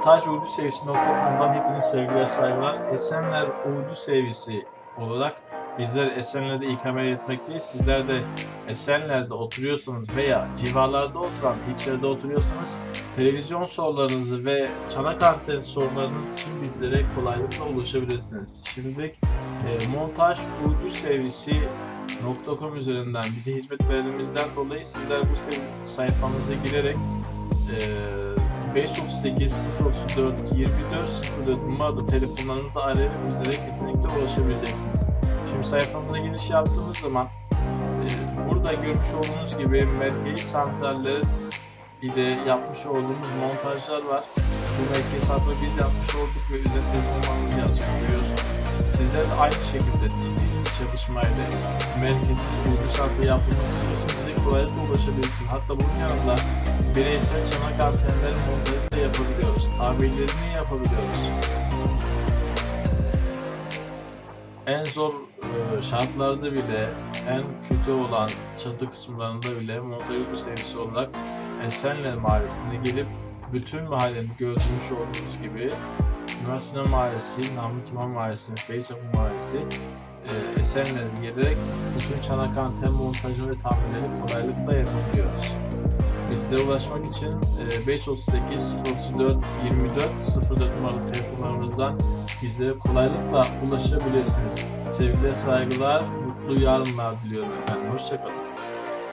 montajuyduservisi.com'dan hepinize sevgiler saygılar. Esenler Uydu Servisi olarak bizler Esenler'de ikame etmekteyiz. Sizler de Esenler'de oturuyorsanız veya civarlarda oturan ilçelerde oturuyorsanız televizyon sorularınızı ve çanak anteni sorularınız için bizlere kolaylıkla ulaşabilirsiniz. Şimdi e, montaj uydu servisi .com üzerinden bize hizmet verdiğimizden dolayı sizler bu sayfamıza girerek e, 538 034 24 04 numaralı telefonlarınızda arayarak bizlere kesinlikle ulaşabileceksiniz. Şimdi sayfamıza giriş yaptığımız zaman e, burada görmüş olduğunuz gibi merkezi santraller ile yapmış olduğumuz montajlar var. Bu merkezi santrali biz yapmış olduk ve üzerine telefonlarınızı yazıyor. Sizler de aynı şekilde titiz bir çalışmayla merkezi uydu santrali yaptırmak istiyorsanız bize kolaylıkla ulaşabilirsiniz. Hatta bunun yanında bireysel çanak da yapabiliyoruz. Tabirlerini yapabiliyoruz. En zor e, şartlarda bile, en kötü olan çatı kısımlarında bile montaj uydu servisi olarak Esenler Mahallesi'ne gelip bütün mahallenin gördüğünüz olduğunuz gibi Mimar Mahallesi, Namık Kemal Mahallesi, Feyzapı Mahallesi e, Esenler'e gelerek bütün çanak anten montajını ve tamirleri kolaylıkla yapabiliyoruz. Bizlere ulaşmak için e, 538 034 24 04 numaralı telefonlarımızdan bizlere kolaylıkla ulaşabilirsiniz. Sevgiler, saygılar, mutlu yarınlar diliyorum efendim. Hoşçakalın.